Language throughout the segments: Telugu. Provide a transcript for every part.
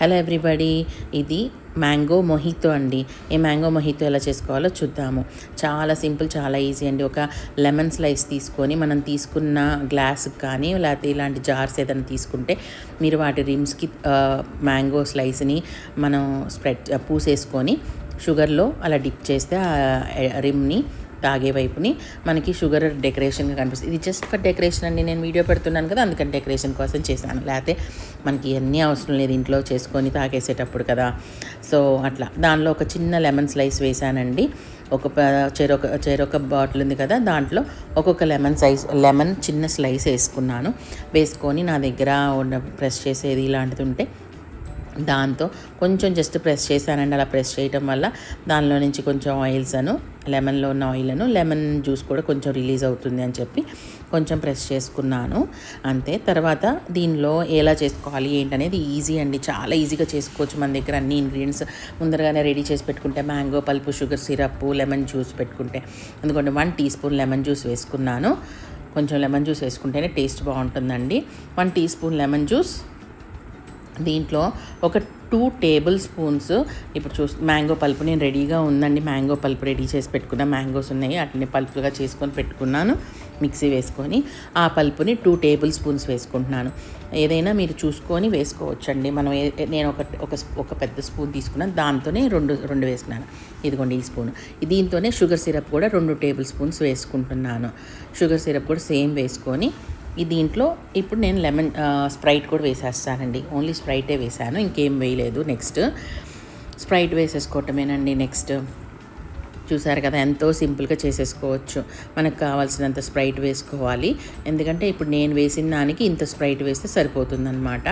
హలో ఎవ్రీబడి ఇది మ్యాంగో మొహితో అండి. ఈ మ్యాంగో మొహితో ఎలా చేసుకోవాలో చూద్దాము. చాలా సింపుల్ చాలా ఈజీ అండి. ఒక లెమన్ స్లైస్ తీసుకొని మనం తీసుకున్న గ్లాస్ కానీ లేకపోతే ఇలాంటి జార్స్ ఏదైనా తీసుకుంటే మీరు వాటి రిమ్స్కి మ్యాంగో స్లైస్ని మనం స్ప్రెడ్ పూసేసుకొని షుగర్లో అలా డిప్ చేస్తే ఆ రిమ్ని తాగే వైపుని మనకి షుగర్ డెకరేషన్గా కనిపిస్తుంది. ఇది జస్ట్ ఫర్ డెకరేషన్ అండి. నేను వీడియో పెడుతున్నాను కదా అందుకని డెకరేషన్ కోసం చేశాను. లేకపోతే మనకి ఎన్ని అవసరం లేదు ఇంట్లో చేసుకొని తాగేసేటప్పుడు కదా. సో అట్లా. దానిలో ఒక చిన్న లెమన్ స్లైస్ వేసానండి ఒక ప- చెరొక చెరొక బాటిల్ ఉంది కదా దాంట్లో ఒక్కొక్క లెమన్ సైజ్ లెమన్ చిన్న స్లైస్ వేసుకున్నాను. వేసుకొని నా దగ్గర ఉన్న ప్రెస్ చేసేది ఇలాంటిది ఉంటే దాంతో కొంచెం జస్ట్ ప్రెస్ చేశానండి. అలా ప్రెస్ చేయటం వల్ల దానిలో నుంచి కొంచెం ఆయిల్స్ అను లెమన్లో ఉన్న ఆయిల్ను లెమన్ జ్యూస్ కూడా కొంచెం రిలీజ్ అవుతుంది అని చెప్పి కొంచెం ప్రెస్ చేసుకున్నాను. అంతే. తర్వాత దీనిలో ఎలా చేసుకోవాలి ఏంటనేది ఈజీ అండి. చాలా ఈజీగా చేసుకోవచ్చు మన దగ్గర అన్ని ఇంగ్రీడియంట్స్. ముందరగానే రెడీ చేసి పెట్టుకుంటే mango pulp sugar syrup lemon juice పెట్టుకుంటే. ఎందుకంటే one teaspoon lemon juice వేసుకున్నాను. కొంచెం లెమన్ జ్యూస్ వేసుకుంటేనే టేస్ట్ బాగుంటుందండి. One teaspoon lemon juice. దీంట్లో ఒక టూ టేబుల్ స్పూన్స్ ఇప్పుడు చూ మ్యాంగో పల్పు నేను రెడీగా ఉందండి. మ్యాంగో పల్పు రెడీ చేసి పెట్టుకున్న. మ్యాంగోస్ ఉన్నాయి. వాటిని పల్పులుగా చేసుకొని పెట్టుకున్నాను. మిక్సీ వేసుకొని ఆ పల్పుని టూ టేబుల్ స్పూన్స్ వేసుకుంటున్నాను. ఏదైనా మీరు చూసుకొని వేసుకోవచ్చండి. మనం నేను ఒక ఒక ఒక పెద్ద స్పూన్ తీసుకున్నాను. దాంతోనే రెండు రెండు వేసుకున్నాను. ఇదిగోండి ఈ స్పూన్. దీంతోనే షుగర్ సిరప్ కూడా రెండు టేబుల్ స్పూన్స్ వేసుకుంటున్నాను. షుగర్ సిరప్ కూడా సేమ్ వేసుకొని ఈ దీంట్లో ఇప్పుడు నేను లెమన్ స్ప్రైట్ కూడా వేసేస్తానండి. ఓన్లీ స్ప్రైటే వేసాను. ఇంకేం వేయలేదు. Next Sprite వేసేసుకోవటమేనండి. నెక్స్ట్ చూసారు కదా ఎంతో సింపుల్గా చేసేసుకోవచ్చు. మనకు కావాల్సినంత స్ప్రైట్ వేసుకోవాలి. ఎందుకంటే ఇప్పుడు నేను వేసిన దానికి ఇంత స్ప్రైట్ వేస్తే సరిపోతుందనమాట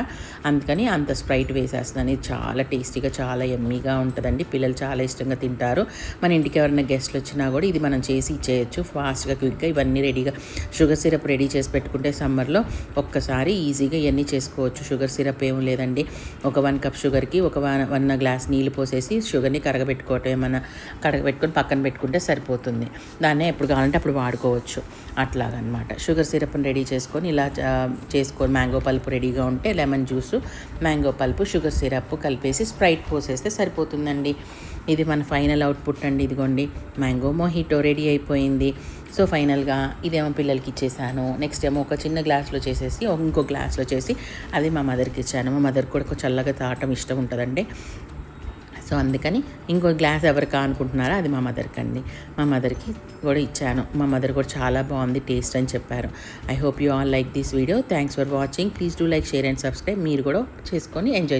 అందుకని అంత స్ప్రైట్ వేసేస్తున్నాను ఇది చాలా టేస్టీగా చాలా ఎమ్మీగా ఉంటుందండి. పిల్లలు చాలా ఇష్టంగా తింటారు. మన ఇంటికి ఎవరైనా గెస్ట్లు వచ్చినా కూడా ఇది మనం చేసి ఇచ్చేయచ్చు. ఫాస్ట్గా క్విక్గా ఇవన్నీ రెడీగా షుగర్ సిరప్ రెడీ చేసి పెట్టుకుంటే సమ్మర్లో ఒక్కసారి ఈజీగా ఇవన్నీ చేసుకోవచ్చు. షుగర్ సిరప్ ఏం లేదండి. ఒక వన్ కప్ షుగర్కి ఒక వన్ వన్ గ్లాస్ నీళ్ళు పోసేసి షుగర్ని కరగబెట్టుకోవటం ఏమన్నా కరగబెట్టుకొని పక్కన పెట్టుకుంటే సరిపోతుంది. దాన్నే ఎప్పుడు కావాలంటే అప్పుడు వాడుకోవచ్చు. అట్లాగనమాట. షుగర్ సిరప్ని రెడీ చేసుకొని ఇలా చేసుకొని మ్యాంగో పల్పు రెడీగా ఉంటే lemon juice mango pulp sugar syrup కలిపేసి స్ప్రైట్ పోసేస్తే సరిపోతుందండి. ఇది మన ఫైనల్ అవుట్పుట్ అండి. ఇదిగోండి మ్యాంగో మోహిటో రెడీ అయిపోయింది. సో ఫైనల్గా ఇదేమో పిల్లలకి ఇచ్చేసాను. నెక్స్ట్ ఏమో ఒక చిన్న గ్లాస్లో చేసేసి ఇంకో గ్లాస్లో చేసి అది మా మదర్కి ఇచ్చాను. మా మదర్ కూడా చల్లగా తాగటం ఇష్టం ఉంటుందండి. సో అందుకని ఇంకో గ్లాస్ ఎవరికా అనుకుంటున్నారో? అది మా మదర్కి అండి. మా మదర్కి కూడా ఇచ్చాను. మా మదర్ కూడా చాలా బాగుంది టేస్ట్ అని చెప్పారు. I hope you all like this video. Thanks for watching. Please do like share and subscribe. మీరు కూడా చేసుకొని ఎంజాయ్